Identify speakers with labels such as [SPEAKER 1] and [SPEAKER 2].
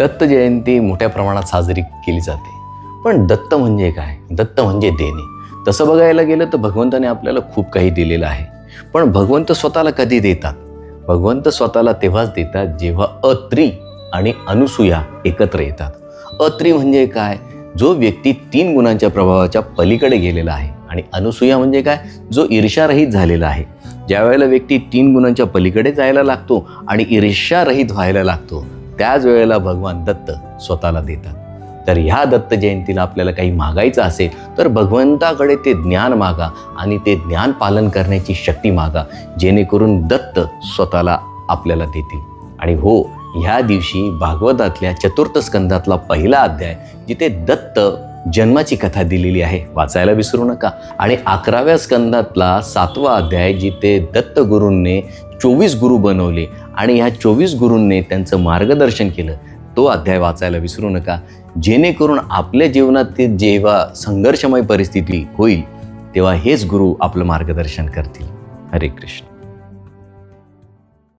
[SPEAKER 1] दत्त जयंती मोठ्या प्रमाणात साजरी केली जाते. पण दत्त म्हणजे काय? दत्त म्हणजे देणे. तसं बघायला गेलं तर भगवंताने आपल्याला खूप काही दिलेलं आहे. पण भगवंत स्वतःला कधी देतात? भगवंत स्वतःला तेव्हाच देतात जेव्हा अत्री आणि अनुसूया एकत्र येतात. अत्री म्हणजे काय? जो व्यक्ती तीन गुणांच्या प्रभावाच्या पलीकडे गेलेला आहे आणि अनुसूया म्हणजे काय? जो ईर्षारहित झालेला आहे. ज्या वेळेला व्यक्ती तीन गुणांच्या पलीकडे जायला लागतो आणि ईर्ष्यारहित व्हायला लागतो त्याच वेळेला भगवान दत्त स्वतःला देतात. तर ह्या दत्त जयंतीला आपल्याला काही मागायचं असेल तर भगवंताकडे ते ज्ञान मागा आणि ते ज्ञान पालन करण्याची शक्ती मागा जेणेकरून दत्त स्वतःला आपल्याला देतील. आणि हो ह्या दिवशी भागवतातल्या चतुर्थ स्कंदातला पहिला अध्याय जिथे दत्त जन्माची कथा दिलेली आहे वाचायला विसरू नका. आणि अकराव्या स्कंदातला सातवा अध्याय जिथे दत्तगुरूंनी चोवीस गुरु बनवले आणि ह्या चोवीस गुरूंनी त्यांचं मार्गदर्शन केलं तो अध्याय वाचायला विसरू नका. जेणेकरून आपल्या जीवनातील जेव्हा संघर्षमय परिस्थिती होईल तेव्हा हेच गुरु आपलं मार्गदर्शन करतील. हरे कृष्ण.